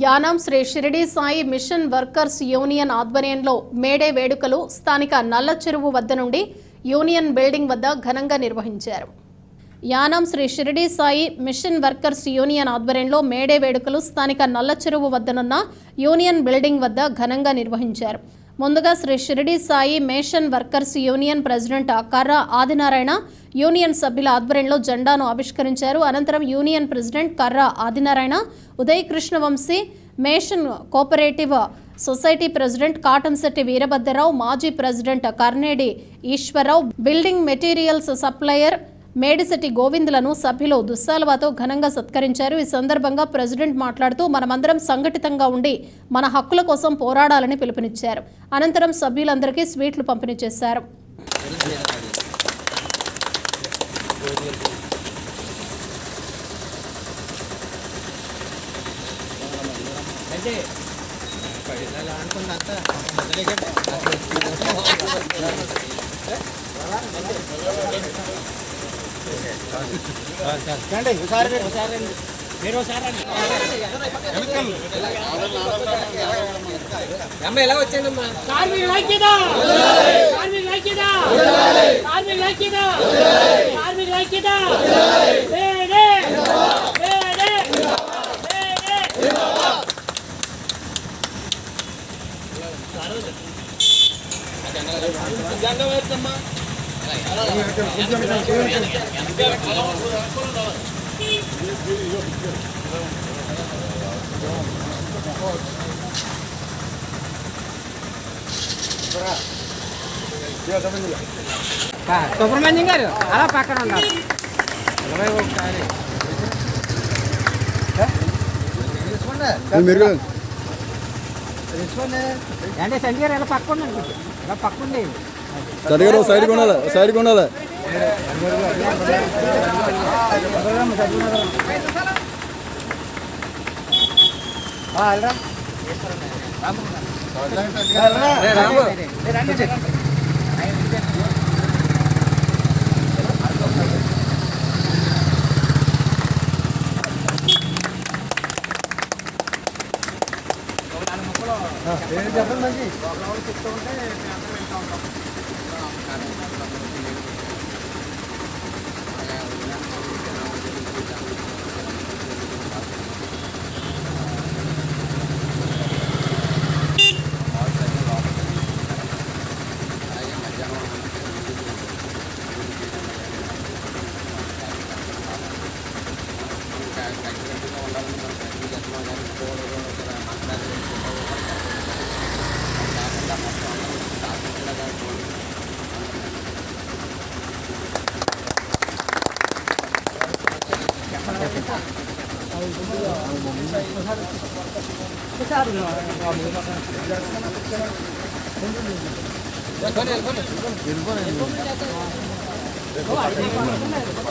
Yanam Shri Shirdi Sai mission workers union ఆధ్వర్యంలో May Day వేడుకలు స్థానిక నల్ల చెరువు వద్ద నుండి యూనియన్ బిల్డింగ్ వద్ద ఘనంగా నిర్వహించారు. Yanam Shri Shirdi Sai mission workers union ఆధ్వర్యంలో మేడే వేడుకలు స్థానిక నల్ల చెరువు వద్దనున్న యూనియన్ బిల్డింగ్ వద్ద ఘనంగా నిర్వహించారు. ముందుగా Shri Shirdi Sai mason workers union president Karra Adinarayana union సభ్యుల ఆధ్వర్యంలో జెండాను ఆవిష్కరించారు. అనంతరం union president Karra Adinarayana Uday Krishnavamsi mason cooperative society president Katamsetti Veerabhadrarao మాజీ president Karnedi Eswararao building materials supplier Medisetti గోవిందులను సభ్యులు దుస్సాలవాతో ఘనంగా సత్కరించారు. ఈ సందర్భంగా ప్రెసిడెంట్ మాట్లాడుతూ మనమందరం సంఘటితంగా ఉండి మన హక్కుల కోసం పోరాడాలని పిలుపునిచ్చారు. అనంతరం సభ్యులందరికీ స్వీట్లు పంపిణీ చేశారు. అంటే అనుకున్నంత రండి ఒకసారి ఒకసారి రండి. మీరు ఒకసారి రండి. అమ్మ ఎలా వచ్చానమ్మా కార్మిక ఐక్యత కార్మిక ఐక్యత కార్మిక ఐక్యత కార్మిక ఐక్యత సుబ్రహ్మణ్యం గారు అలా పక్కన ఉండాలి ఇరవై ఒకసారి మీరు అంటే సంజయ్ గారు ఇలా పక్కన ఉండండి ఇలా పక్కండి చదిగారు సైడ్ కొనాలి సైడ్ కొనాలి చెప్పండి మంచి చెప్తూ ఉంటే మేము అందరం వెళ్తూ ఉంటాం natin. 哎，怎么了？啊，我们才不害怕，没事啊。哎，我们不怕，不要那么客气。哎，对对对，对对对，